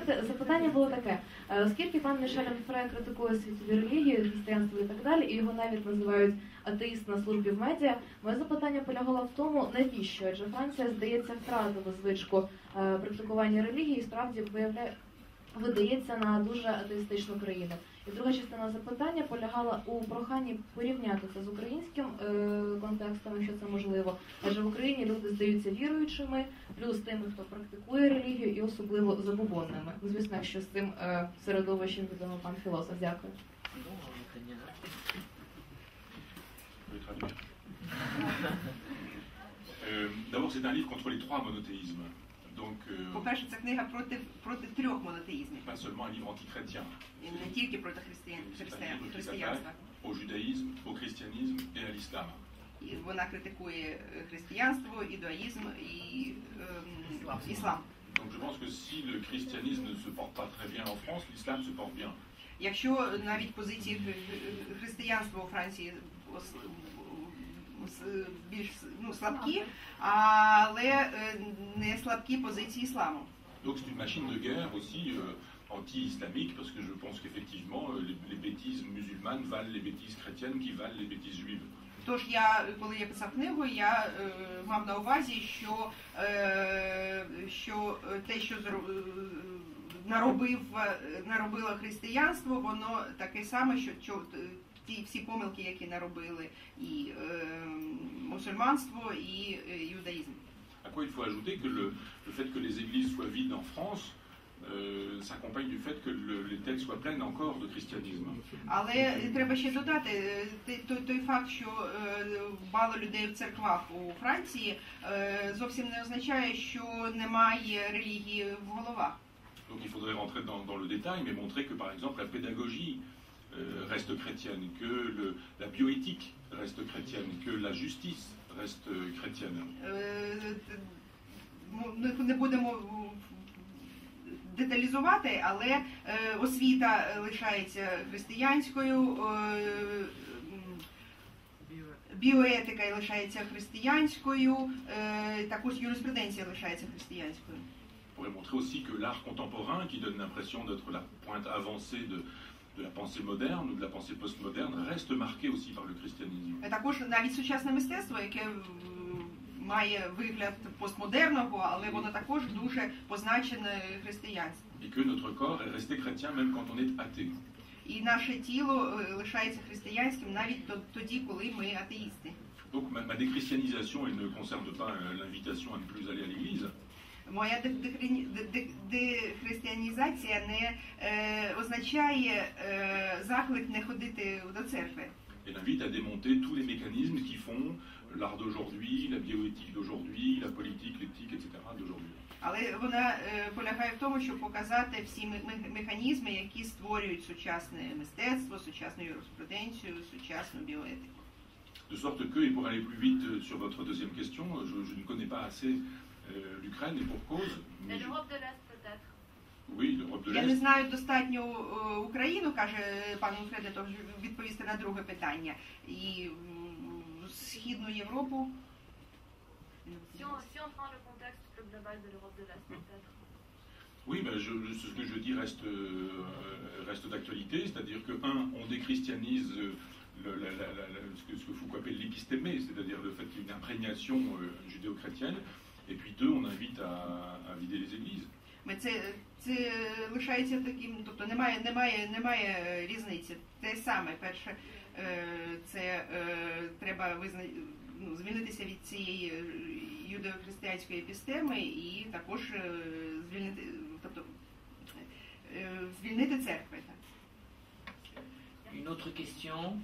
запит- запитання було таке: Е, оскільки пан Мішель Фрей критикує світові релігії, християнство і так далі, і його навіть називають атеїст на службі в медіа, моє запитання полягало в тому, навіщо? Адже Франція, здається, втратила звичку е, практикування релігії і справді виявляє. Видається на дуже атеїстичну країну. І друга частина запитання полягала у проханні порівняти це з українським е, контекстом, якщо це можливо. Адже в Україні люди здаються віруючими, плюс тими, хто практикує релігію, і особливо забобонними. Звісно, якщо з цим е, середовищем відомо пан філософ. Дякую. D'abord, c'est un livre contre les trois monothéismes. Donc, euh, По-перше, це книга проти, проти трьох монотеїзмів, pas seulement un livre antichrétien. і не тільки проти християнства. au judaïsme, au christianisme et à l'islam. І вона критикує е, християнство, ідуаїзм і ем, іслам. Donc, je pense que si le christianisme ne se porte pas très bien en France, l'islam se porte bien. Якщо навіть позиції хри- християнства у Франції більш ну, слабкі, але е, не слабкі позиції ісламу. Donc, c'est une machine de guerre aussi euh, anti-islamique, parce que je pense qu'effectivement, euh, les, les bêtises musulmanes valent les bêtises chrétiennes qui valent les bêtises juives. Тож я, коли я писав книгу, я е, мав на увазі, що, е, що е, те, що зро- е, наробив, е, наробило християнство, воно таке саме, що, що е, ті всі помилки, які наробили і е, мусульманство, і е, юдаїзм. À quoi il faut ajouter que le, le fait que les églises soient vides en France euh, s'accompagne du fait que le- les têtes soient pleines encore de christianisme. Але треба ще додати е, той, той факт, що е, мало людей в церквах у Франції, е, зовсім не означає, що немає релігії в головах. Donc il faudrait rentrer dans, dans le détail, mais montrer que par exemple la pédagogie euh, reste chrétienne, que le- la bioéthique reste chrétienne, que la justice reste euh, chrétienne. Е, т- м- не- Не будемо деталізувати, але е, освіта лишається християнською, е, м, біоетика лишається християнською, е, також юриспруденція лишається християнською. On pourrait montrer aussi que l'art contemporain, qui donne l'impression d'être la pointe avancée de, de la pensée moderne ou de la pensée postmoderne, reste marqué aussi par le christianisme. Е, Також навіть сучасне мистецтво, яке м, має вигляд постмодерного, але воно також дуже позначене християнством. Et que notre corps est resté chrétien même quand on est athée. І наше тіло е, лишається християнським навіть то- тоді, коли ми атеїсти. Donc ma, ma déchristianisation, elle ne concerne pas euh, l'invitation à ne plus aller à l'église, Моя дехристиянізація не е, означає е, заклик не ходити до церкви. Elle invite à démonter tous les mécanismes qui font l'art d'aujourd'hui, la bioéthique d'aujourd'hui, la politique, l'éthique, etc. d'aujourd'hui. Але вона е, полягає в тому, щоб показати всі ме- ме- механізми, які створюють сучасне мистецтво, сучасну юриспруденцію, сучасну біоетику. De sorte que, et pour aller plus vite euh, sur votre deuxième question, euh, je, je ne connais pas assez euh, l'Ukraine et pour cause. mais je- L'Europe de l'Est peut-être. oui, l'Europe de Я не l'Est. знаю достатньо е, Україну, каже пан Фреде, тож відповісти на друге питання. І м, Східну Європу. Si on, si on prend le contexte plus global de l'Europe de l'Est peut-être. Oui, ben, je, je- ce que je dis reste, euh, reste d'actualité, c'est-à-dire que, un, on déchristianise euh, le- la- la- la- la- ce, que, ce que Foucault appelle l'épistémé, c'est-à-dire le fait qu'il y ait une imprégnation euh, judéo-chrétienne, Et puis deux, on invite à, à vider les églises. Ми це, це лишається таким, тобто немає, немає, немає е, різниці. Те саме, перше, е, це е, треба визна... ну, звільнитися від цієї юдео-християнської епістеми і також звільнити, тобто, звільнити церкви. Так. Une autre question